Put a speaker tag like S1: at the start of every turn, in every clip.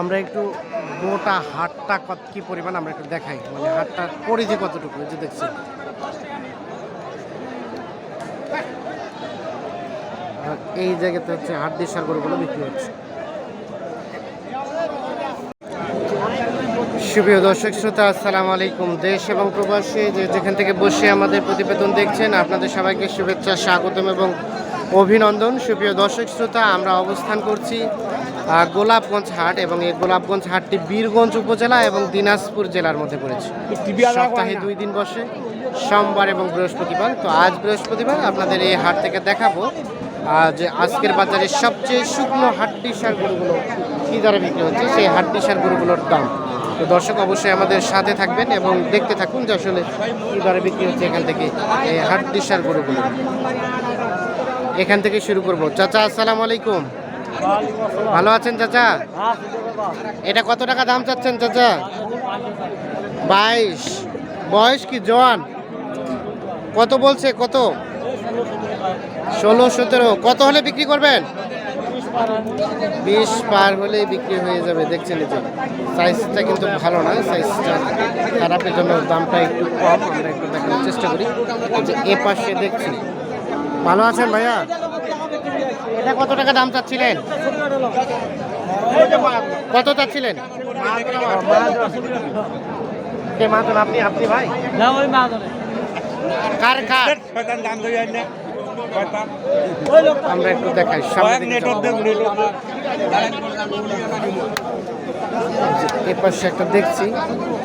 S1: আমরা একটু গোটা হাটটা কত কি পরিমাণ আমরা একটু দেখাই? মানে হাটটার পরিধি কতটুকু যে দেখছি। এই জায়গাতে হচ্ছে হাট দেশার গরুগুলো বিক্রি হচ্ছে। সুপ্রিয় দর্শক শ্রোতা, আসসালামু আলাইকুম। দেশ এবং প্রবাসী যে যেখান থেকে বসে আমাদের প্রতিবেদন দেখছেন, আপনাদের সবাইকে শুভেচ্ছা, স্বাগতম এবং অভিনন্দন। সুপ্রিয় দর্শক শ্রোতা, আমরা অবস্থান করছি গোলাপগঞ্জ হাট এবং এই গোলাপগঞ্জ হাটটি বীরগঞ্জ উপজেলা এবং দিনাজপুর জেলার মধ্যে পড়েছে। সপ্তাহে দুই দিন বসে সোমবার এবং বৃহস্পতিবার। তো আজ বৃহস্পতিবার আপনাদের এই হাট থেকে দেখাবো যে আজকের বাজারে সবচেয়ে শুকনো হাড্ডি সার গরুগুলো কী দরে বিক্রি হচ্ছে সেই হাড্ডি সার গরুগুলোর দাম। তো দর্শক অবশ্যই আমাদের সাথে থাকবেন এবং দেখতে থাকুন যে আসলে কী দরে বিক্রি হচ্ছে এখান থেকে এই হাড্ডি সার গরুগুলো। এখান থেকে শুরু করব। চাচা আসসালামু আলাইকুম। ভালো আছেন চাচা? এটা কত টাকা দাম চাচ্ছেন চাচা? বাইশ। বয়স কি, জোয়ান? কত বলছে, কত? ষোলো, সতেরো। কত হলে বিক্রি করবেন? বিশ পার হলেই বিক্রি হয়ে যাবে, দেখছেন যে। সাইজটা কিন্তু ভালো না, সাইজটা খারাপের জন্য দামটা একটু কম। আমরা একটু দেখানোর চেষ্টা করি। যে এ পাশে দেখছি। ভালো আছেন ভাইয়া? এটা কত টাকা দাম চাচ্ছিলেন? কত চাচ্ছিলেন? কে মাহাজন আপনি আপনি ভাই?
S2: না ওই মাদনে
S1: কার কার?
S3: শয়তান দাম ধরে না
S1: আমরা একটু দেখাই সামনে
S3: নেটওয়ার্ক নেটওয়ার্ক
S1: এ পাশে একটা দেখছি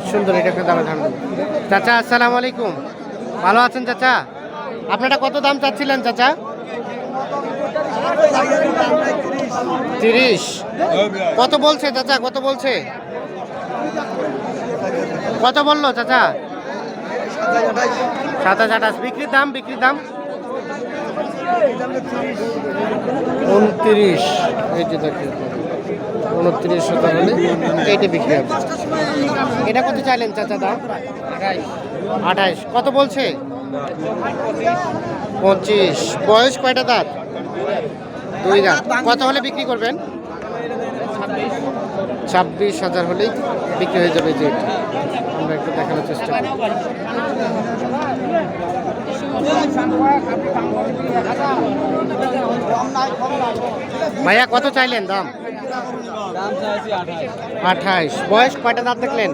S1: সুন্দর এটা একটা দামে ধান। চাচা আসসালামু আলাইকুম। ভালো আছেন চাচা? আপনারা কত দাম চাচ্ছিলেন চাচা? তিরিশ। কত বলছে চাচা? কত বলছে? কত বলল চাচা? সাতাশ আঠাশ। বিক্রির দাম বিক্রির দাম? উনত্রিশ। এই যে উনত্রিশ এইটা বিক্রি হবে। এটা কত চাইলেন চাচা দাম? আঠাইশ কত বলছে? পঁচিশ। বয়স কয়টা দাঁত? দুই দাঁত কত হলে বিক্রি করবেন? ছাব্বিশ হাজার হলেই বিক্রি হয়ে যাবে যে আমরা একটু দেখানোর চেষ্টা করি। ভাইয়া কত চাইলেন দাম? আঠাইশ। বয়স কয়টা দাঁত দেখলেন?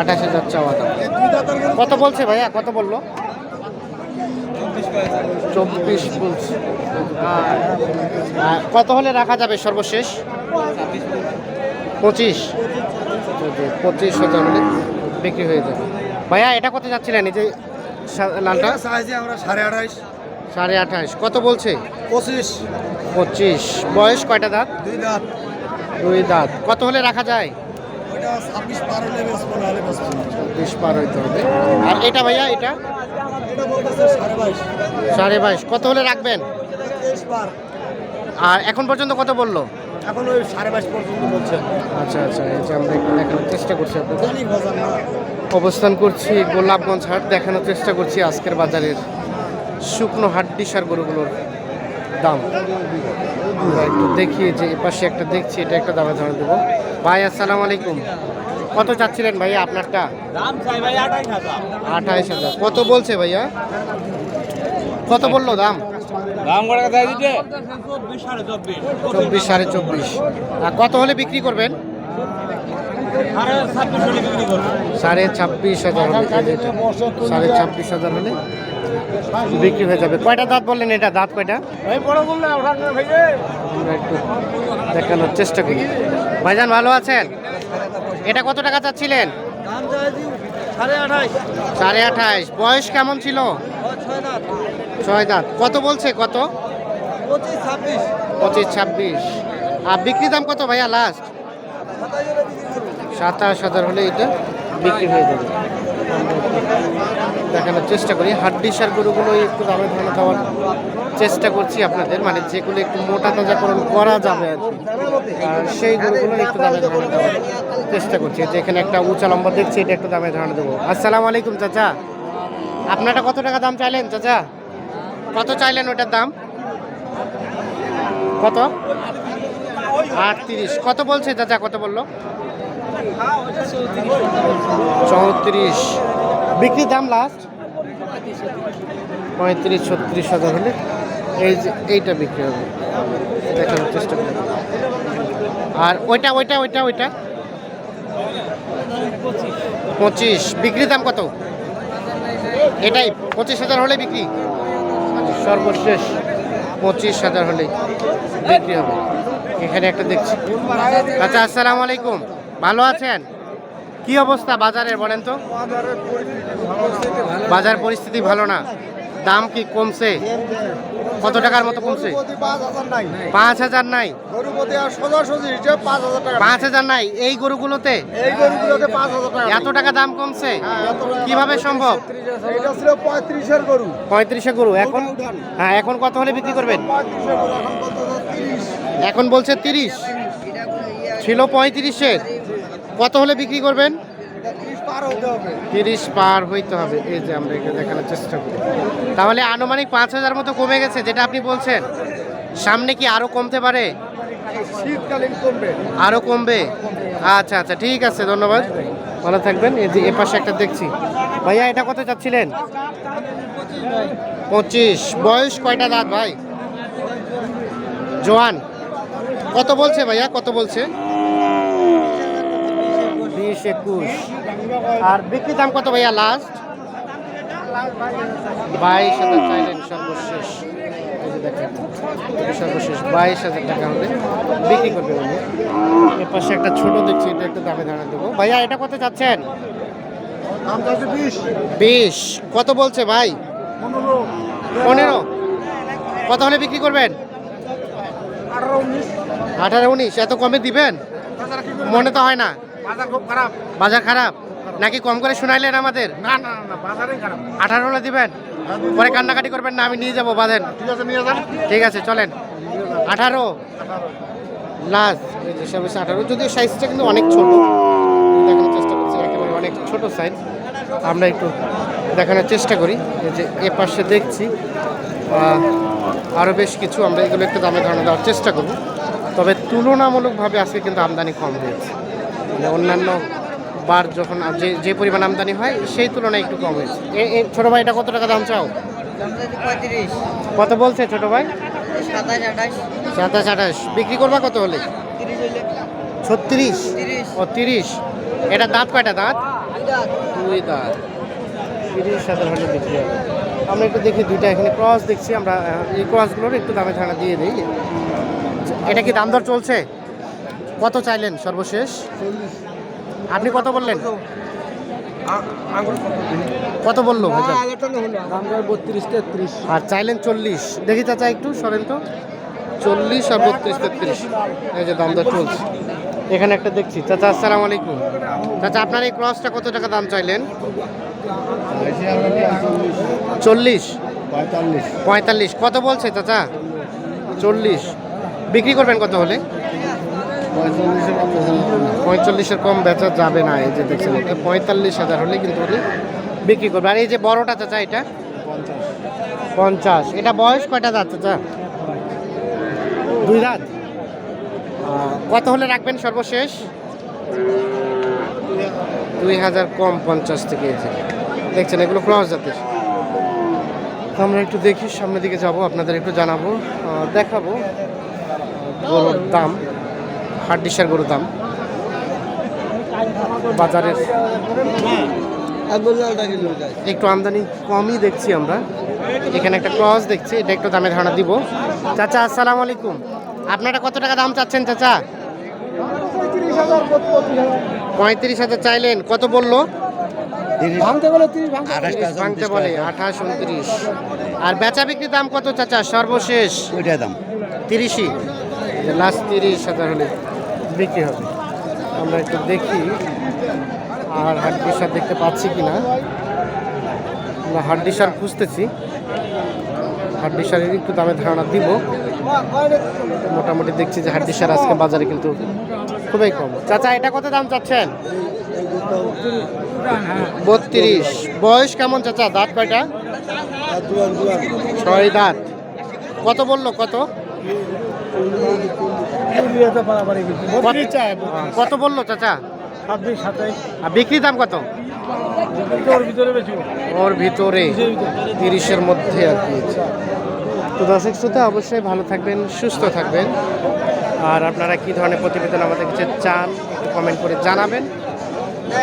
S1: আঠাশ হাজার চাওয়া দাম। কত বলছে ভাইয়া? কত বলল? চব্বিশ কত হলে রাখা যাবে সর্বশেষ? পঁচিশ। পঁচিশ হাজার হলে বিক্রি হয়ে যাবে। ভাইয়া এটা কত যাচ্ছিলেন? এই যে লালটা?
S3: আমরা সাড়ে আড়াইশ
S1: সাড়ে আঠাশ। কত বলছে?
S3: পঁচিশ।
S1: পঁচিশ। বয়স কয়টা দাঁত?
S3: দুই দাঁত।
S1: দুই দাঁত। কত হলে রাখা যায়?
S3: ছাব্বিশ পার
S1: হইতে হবে। আর এটা ভাইয়া এটা?
S3: সাড়ে বাইশ।
S1: কত হলে রাখবেন? আর এখন পর্যন্ত কত বলল?
S3: এখন ওই সাড়ে বাইশ পর্যন্ত বলছে।
S1: আচ্ছা আচ্ছা এই যে আমরা একটু দেখানোর চেষ্টা করছি আপনাদের।
S3: না।
S1: অবস্থান করছি গোলাপগঞ্জ হাট দেখানোর চেষ্টা করছি আজকের বাজারের শুকনো হাড্ডি সার গরুগুলোর। দাম। একটু দেখি যে পাশে একটা দেখছি এটা একটা দামে ধরে দেবো। ভাই আসসালামু আলাইকুম। কত চাচ্ছিলেন ভাইয়া আপনারটা? আঠাইশ হাজার। কত বলছে ভাইয়া? কত বলল দাম?
S2: চব্বিশ সাড়ে চব্বিশ।
S1: আর কত হলে বিক্রি করবেন?
S2: সাড়ে ছাব্বিশ
S1: হাজার। সাড়ে ছাব্বিশ হাজার হলে? বিক্রি হয়ে যাবে। কয়টা দাঁত বললেন এটা? দাঁত কয়টা? একটু দেখানোর চেষ্টা করি। ভাইজান ভালো আছেন? এটা কত টাকা চাচ্ছিলেন?
S2: সাড়ে আঠাশ।
S1: আঠাইশ বয়স কেমন ছিল?
S2: ছয় দাঁত।
S1: কত বলছে? কত?
S2: পঁচিশ ছাব্বিশ।
S1: পঁচিশ ছাব্বিশ। আর বিক্রি দাম কত ভাইয়া লাস্ট
S2: সাতাশ
S1: হাজার হলে এটা? বিক্রি হয়ে যাবে। দেখানোর চেষ্টা করি। হাড্ডি সার গরুগুলো একটু দামে ধানে দেওয়ার চেষ্টা করছি আপনাদের। মানে যেগুলো একটু মোটা তাজাকরণ করা যাবে আর আর সেই গরুগুলো একটু দামে ধারণা দেওয়ার চেষ্টা করছি। যেখানে একটা উঁচা লম্বা দেখছি, এটা একটু দামে ধারণা দেবো আসসালামু আলাইকুম, চাচা। আপনারা কত টাকা দাম চাইলেন, চাচা? কত চাইলেন ওটার দাম? কত? আটত্রিশ। কত বলছে, চাচা? কত বলল? চৌত্রিশ। বিক্রি দাম লাস্ট পঁয়ত্রিশ, ছত্রিশ হাজার হলে এই যে এইটা বিক্রি হবে। দেখানোর চেষ্টা করি। আর ওইটা ওইটা ওইটা ওইটা? পঁচিশ। বিক্রি দাম কত? এটাই, পঁচিশ হাজার হলে বিক্রি? সর্বশেষ, পঁচিশ হাজার হলে বিক্রি হবে। এখানে একটা দেখছি। আচ্ছা আসসালামু আলাইকুম। ভালো আছেন? কি অবস্থা বাজারের বলেন তো? বাজার পরিস্থিতি ভালো না। দাম কি কমছে? কত টাকার মতো কমছে?
S3: পাঁচ হাজার নাই।
S1: পাঁচ হাজার নাই। এই গরুগুলোতে? এত টাকা দাম কমছে? কীভাবে সম্ভব? পঁয়ত্রিশে গরু। এখন? হ্যাঁ এখন কত হলে বিক্রি করবেন?
S3: এখন
S1: বলছে তিরিশ। ছিল পঁয়ত্রিশে কত হলে বিক্রি করবেন?
S3: তিরিশ পার
S1: হইতে হবে। এই যে আমরা এখানে দেখানোর চেষ্টা করি। তাহলে আনুমানিক পাঁচ হাজার মতো কমে গেছে যেটা আপনি বলছেন। সামনে কি আরও কমতে পারে?
S3: শীতকালীন কমবে।
S1: আরও কমবে? আচ্ছা আচ্ছা ঠিক আছে ধন্যবাদ। ভালো থাকবেন। এই যে এ পাশে একটা দেখছি। ভাইয়া এটা কত চাচ্ছিলেন? পঁচিশ। বয়স কয়টা দাঁত ভাই? জোয়ান। কত বলছে ভাইয়া? কত বলছে? বিশ একুশ। আর বিক্রি দাম কত ভাইয়া লাস্ট বাইশ হাজার চাইলেন সর্বশেষ। দেখেন সর্বশেষ বাইশ হাজার টাকা হলে বিক্রি করবে উনি। এর পাশে একটা ছোট দেখছি এটা একটু দামে ধারণা দেবো। ভাইয়া এটা কত চাচ্ছেন?
S3: বিশ।
S1: কত বলছে ভাই?
S3: পনেরো।
S1: কত হলে বিক্রি করবেন?
S3: আঠারো উনিশ।
S1: এত কমে দিবেন? মনে তো হয় না।
S3: বাজার খুব খারাপ।
S1: বাজার খারাপ? নাকি কম করে শুনাইলেন আমাদের?
S3: না না না বাজারে খারাপ।
S1: আঠারো হলে দিবেন? পরে কান্নাকাটি করবেন না আমি নিয়ে যাব বাঁধেন
S3: ঠিক আছে নিয়ে যান।
S1: ঠিক আছে চলেন। আঠারো? লাস্ট সর্বশেষ আঠারো। যদিও সাইজটা কিন্তু অনেক ছোট। দেখানোর চেষ্টা করছি একেবারে অনেক ছোট সাইজ। আমরা একটু দেখানোর চেষ্টা করি। যে এ পাশে দেখছি। আরও বেশ কিছু আমরা এগুলো একটু দামে ধারণা দেওয়ার চেষ্টা করব। তবে তুলনামূলকভাবে আজকে কিন্তু আমদানি কম হয়েছে। অন্যান্য বার যখন যে যে পরিমাণ আমদানি হয় সেই তুলনায় একটু কম হয়েছে। ছোটো ভাই এটা কত টাকা দাম চাও? কত বলছে ছোটো ভাই?
S4: সাতাশ আঠাশ।
S1: বিক্রি করবা কত হলে?
S4: তিরিশ।
S1: ছত্রিশ ও তিরিশ। এটা দাঁত কয়টা দাঁত? দুই দাঁত। তিরিশ হাজার হলে বিক্রি হবে। আমরা একটু দেখি দুইটা এখানে ক্রস দেখছি আমরা এই ক্রসগুলোর একটু দামে ধারণা দিয়ে দিই। এটা কি দাম দর চলছে? কত চাইলেন সর্বশেষ? আপনি কত বললেন? কত বলল
S3: তেত্রিশ
S1: আর চাইলেন চল্লিশ। দেখি চাচা একটু, সরেন তো। চল্লিশ আর বত্রিশ, তেত্রিশ। এই যে দাম দর চলছে। এখানে একটা দেখছি। চাচা, আসসালামু আলাইকুম। চাচা, আপনার এই ক্রসটা কত টাকা দাম চাইলেন? চল্লিশ।
S3: পঁয়তাল্লিশ
S1: পঁয়তাল্লিশ। কত বলছে চাচা? চল্লিশ। বিক্রি করবেন কত হলে?
S3: পঁয়তাল্লিশের
S1: কম বেচা যাবে না এই যে দেখছেন পঁয়তাল্লিশ হাজার হলে কিন্তু উনি বিক্রি করবে। আর এই যে বড়টা চাচা এটা?
S3: পঞ্চাশ।
S1: এটা বয়স কয়টা যাচ্ছে চাচা? দুই আহ, কত হলে রাখবেন সর্বশেষ? দুই হাজার কম পঞ্চাশ থেকে। দেখছেন এগুলো ক্রস জাতের। আমরা একটু দেখি সামনের দিকে যাব আপনাদের একটু জানাব দেখাবো দাম। হাড্ডিসার গরুর দাম। বাজারের একটু আমদানি কমই দেখছি আমরা। এখানে একটা ক্রস দেখছি এটা একটু দামে ধারণা দিব। চাচা আসসালামু আলাইকুম। আপনারা কত টাকা দাম চাচ্ছেন চাচা? পঁয়ত্রিশ হাজার চাইলেন কত বলল?
S3: ভাঙতে বলে
S1: আঠাশ উনত্রিশ। আর বেচা বিক্রির দাম কত চাচা? সর্বশেষ।
S3: ওইটাই দাম।
S1: তিরিশই। লাস্ট তিরিশ হাজার হলে। বিক্রি হবে। আমরা একটু দেখি আর হাড্ডিসার দেখতে পাচ্ছি কি না আমরা হাড্ডিসার খুঁজতেছি। হাড্ডিসারের একটু দামে ধারণা দিব। মোটামুটি দেখছি যে হাড্ডিসার আজকে বাজারে কিন্তু খুবই কম। চাচা, এটা কত দাম চাচ্ছেন? বত্রিশ। বয়স কেমন চাচা? দাঁত কয়টা? ছয় দাঁত। কত বলল? কত? কত বলল চাচা?
S3: ছাব্বিশ সাতাইশ।
S1: আর বিক্রি দাম কত?
S3: ওর ভিতরে
S1: ওর ভিতরে। তিরিশের মধ্যে আর কি। তো দর্শক শ্রোতা অবশ্যই ভালো থাকবেন সুস্থ থাকবেন। আর আপনারা কি ধরনের প্রতিবেদন আমাদের কাছে চান একটু কমেন্ট করে জানাবেন।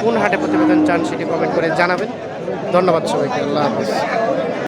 S1: কোন হাটে প্রতিবেদন চান সেটি কমেন্ট করে জানাবেন। ধন্যবাদ সবাইকে আল্লাহ হাফিজ।